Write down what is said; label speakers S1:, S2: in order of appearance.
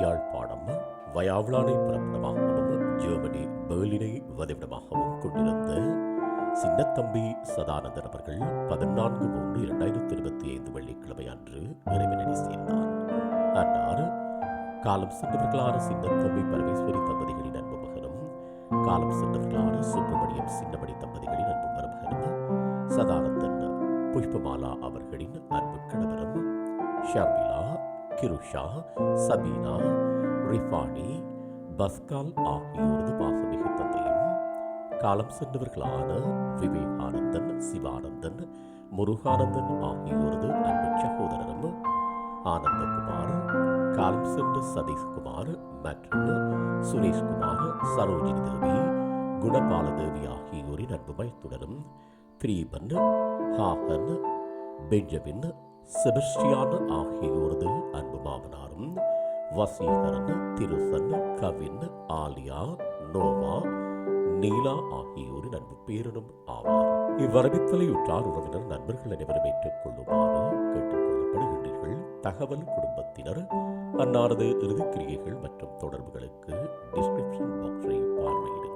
S1: Yazhpanam வயாவ்லானை பிறப்பிடமாகவும் Germany பெர்லினை வதிவிடமாகவும் கொண்டிருந்த சின்னத்தம்பி சதானந்தன் அவர்கள் பதினான்கு மூன்று இரண்டாயிரத்தி இருபத்தி ஐந்து வெள்ளிக்கிழமை அன்று இறைவனடி சேர்ந்தார் அன்னார் காலம் சென்றவர்களான சின்னத்தம்பி பரமேஸ்வரி தம்பதிகளின் அன்பு மகனும் காலம் சென்றவர்களான சுப்பிரமணியம் சின்னமணி தம்பதிகளின் அன்பு மருமகனும் சதானந்தன் புஷ்பமாலா அவர்களின் அன்பு கணவரும் ஷர்மிலா கிருஷா சபீனா ரிஃபானி பஸ்கால் ஆகியோரது பாசமிகு தந்தையும் காலம் சென்றவர்களான விவேகானந்தன் சிவானந்தன் முருகானந்தன் ஆகியோரது அன்பு சகோதரரும் ஆனந்தகுமார் காலம் சென்ற சதீஷ்குமார் மற்றும் சுரேஷ்குமார் சரோஜினி தேவி குணபால தேவி ஆகியோரின் அன்பு மைத்துடரும் திரீபன் ஹாகன் பெஞ்சமின் செபஸ்டியான ஆகியோரது அன்பு மாமனாரும் வசீகரன் திருசன் கவின் ஆலியா நோவா நீலா ஆகியோரின் அன்பு பேரனும் ஆவார். இவ்வரவித்தலை உற்றார் உறவினர் நண்பர்கள் அனைவரும் ஏற்றுக் கொள்ளுமாறு கேட்டுக்கொள்ளப்படுகின்றீர்கள். தகவல் குடும்பத்தினர் அன்னாரது இறுதிக்கிரியைகள் மற்றும் தொடர்புகளுக்கு டிஸ்கிரிப்ஷன் பாக்ஸை பார்வையிடுங்கள்.